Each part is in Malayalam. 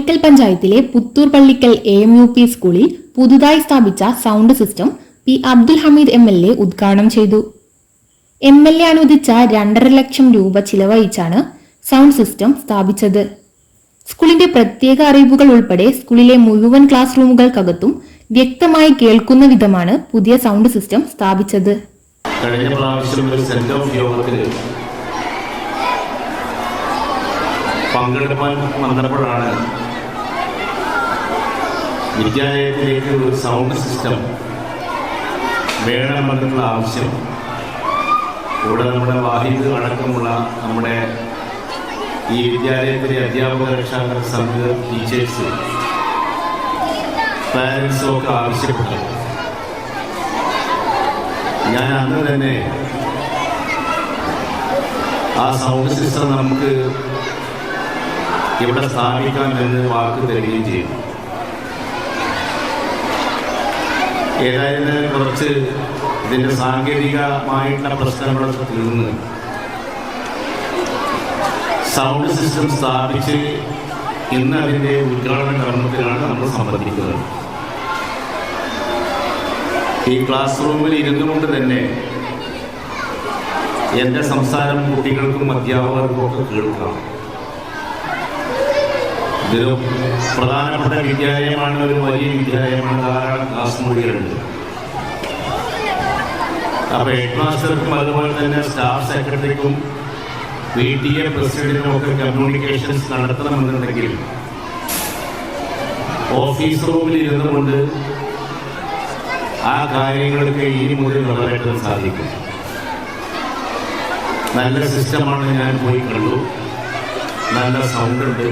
പള്ളിക്കൽ പഞ്ചായത്തിലെ Puthur Pallikkal A M U P സ്കൂളിൽ പുതുതായി സ്ഥാപിച്ച sound system P Abdul Hameed M L A ഉദ്ഘാടനം ചെയ്തു. എം എൽ എ അനുവദിച്ച രണ്ടര ലക്ഷം രൂപ ചിലവഴിച്ചാണ് സൗണ്ട് സിസ്റ്റം സ്ഥാപിച്ചത്. സ്കൂളിന്റെ പ്രത്യേക അറിയിപ്പുകൾ ഉൾപ്പെടെ സ്കൂളിലെ മുഴുവൻ ക്ലാസ് റൂമുകൾക്കകത്തും വ്യക്തമായി കേൾക്കുന്ന വിധമാണ് പുതിയ സൗണ്ട് സിസ്റ്റം സ്ഥാപിച്ചത്. കഴിഞ്ഞ പങ്കെടുപ്പാൻ വന്നപ്പോഴാണ് വിദ്യാലയത്തിലേക്ക് ഒരു സൗണ്ട് സിസ്റ്റം വേണമെന്നുള്ള ആവശ്യം. ഇവിടെ നമ്മുടെ വാഹിദ് അടക്കമുള്ള നമ്മുടെ ഈ വിദ്യാലയത്തിലെ അധ്യാപക രക്ഷാകര സംഘ ടീച്ചേഴ്സ് പാരൻസും ഒക്കെ ആവശ്യപ്പെട്ടത്. ഞാൻ അന്ന് തന്നെ ആ സൗണ്ട് സിസ്റ്റം നമുക്ക് ഇവിടെ സ്ഥാപിക്കാമെന്ന് വാക്ക് തരികയും ചെയ്തു. ഏതായാലും കുറച്ച് ഇതിന്റെ സാങ്കേതികമായിട്ടുള്ള പ്രശ്നങ്ങളൊക്കെ തീർന്ന് സൗണ്ട് സിസ്റ്റം സ്ഥാപിച്ച് ഇന്ന് അതിന്റെ ഉദ്ഘാടന കർമ്മത്തിലാണ് നമ്മൾ സംബന്ധിക്കുന്നത്. ഈ ക്ലാസ് റൂമിൽ ഇരുന്നുകൊണ്ട് തന്നെ എന്റെ സംസാരം കുട്ടികൾക്കും അധ്യാപകർക്കും ഒക്കെ കേൾക്കാം. ഇതൊരു പ്രധാനപ്പെട്ട വിദ്യാലയമാണ് ഒരു വലിയ വിദ്യാലയമാണ് ധാരാളം ക്ലാസ് മുറികളുണ്ട്. അപ്പോൾ ഹെഡ് മാസ്റ്റർക്കും അതുപോലെ തന്നെ സ്റ്റാഫ് സെക്രട്ടറിക്കും പി ടി എ പ്രസിഡന്റിനും ഒക്കെ കമ്മ്യൂണിക്കേഷൻസ് നടത്തണമെന്നുണ്ടെങ്കിൽ ഓഫീസ് റൂമിൽ ഇരുന്നുകൊണ്ട് ആ കാര്യങ്ങൾക്ക് ഇനി മുതൽ നിറവേറ്റാൻ സാധിക്കും. നല്ല സിസ്റ്റമാണ് ഞാൻ പോയി കണ്ടു. നല്ല സൗണ്ട് ഉണ്ട്.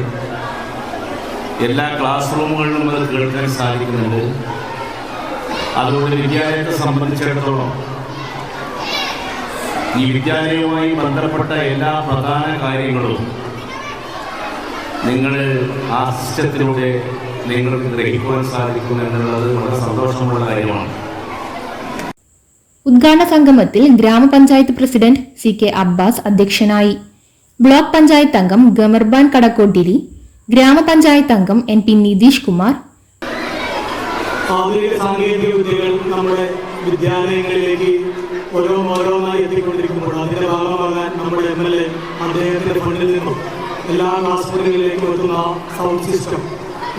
എല്ലാ ക്ലാസ് റൂമുകളിലും അത് കേൾക്കാൻ സാധിക്കുന്നുണ്ട്. അതുകൊണ്ട് വിദ്യാലയത്തെ സംബന്ധിച്ചിടത്തോളം ഈ വിദ്യാലയവുമായി ബന്ധപ്പെട്ട എല്ലാ പ്രധാന കാര്യങ്ങളും നിങ്ങൾ ആ സിസ്റ്റത്തിലൂടെ നിങ്ങൾക്ക് ഗ്രഹിക്കുവാൻ സാധിക്കും എന്നുള്ളത് വളരെ സന്തോഷമുള്ള കാര്യമാണ്. ഉദ്ഘാടന സംഗമത്തിൽ ഗ്രാമപഞ്ചായത്ത് പ്രസിഡന്റ് സി കെ അബ്ബാസ് അധ്യക്ഷനായി. ബ്ലോക്ക് പഞ്ചായത്ത് അംഗം ഗമർബാൻ കടക്കോട്ടിരി ഗ്രാമപഞ്ചായത്ത് അംഗം എൻ പി നിതീഷ് കുമാർ. ആധുനിക സാങ്കേതിക വിദ്യകൾ നമ്മുടെ വിദ്യാലയങ്ങളിലേക്ക് ഓരോ ഓരോന്നായി എത്തിക്കൊണ്ടിരിക്കുമ്പോൾ അതിന്റെ ഭാഗമാകാൻ നമ്മുടെ എം എൽ എ അദ്ദേഹത്തിന്റെ ഫണ്ടിൽ നിന്നും എല്ലാ ക്ലാസ് എത്തുന്ന സൗണ്ട് സിസ്റ്റം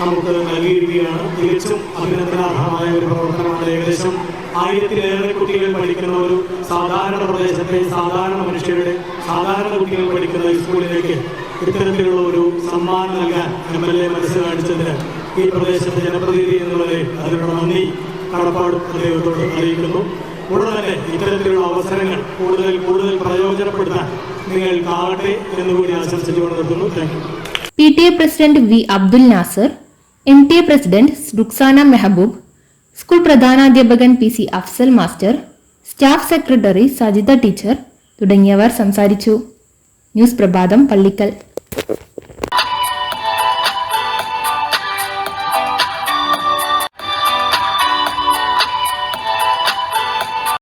നമുക്ക് നൽകിയിരിക്കുകയാണ്. തികച്ചും അഭിനന്ദനാർഹമായ ഒരു പ്രവർത്തനമാണ് ഏകദേശം ആയിരത്തിലേറെ കുട്ടികൾ പഠിക്കുന്ന ഒരു സാധാരണ പ്രദേശത്തെ സാധാരണ മനുഷ്യരുടെ സാധാരണ കുട്ടികൾ പഠിക്കുന്ന സ്കൂളിലേക്ക് ഇത്തരത്തിലുള്ള ഒരു സമ്മാനം നൽകാൻ എം എൽ എ മനസ്സ് കാണിച്ചതിന് ഈ പ്രദേശത്തെ ജനപ്രതിനിധി എന്നുള്ളതിൽ അതിനുള്ള നന്ദി. കടപ്പാട് അദ്ദേഹത്തോട് അറിയിക്കുന്നു. ഉടൻ തന്നെ ഇത്തരത്തിലുള്ള അവസരങ്ങൾ കൂടുതൽ കൂടുതൽ പ്രയോജനപ്പെടുത്താൻ നിങ്ങൾ കാണട്ടെ എന്നുകൂടി ആശംസിച്ചുകൊണ്ട് നിർത്തുന്നു. Thank you P T A president V Abdul Nasar M T A president Ruksana Mehaboob school പ്രധാനാധ്യാപകൻ P C Afsal master staff secretary Sajitha teacher തുടങ്ങിയവർ സംസാരിച്ചു. ന്യൂസ് പ്രഭാതം പള്ളിക്കൽ. you.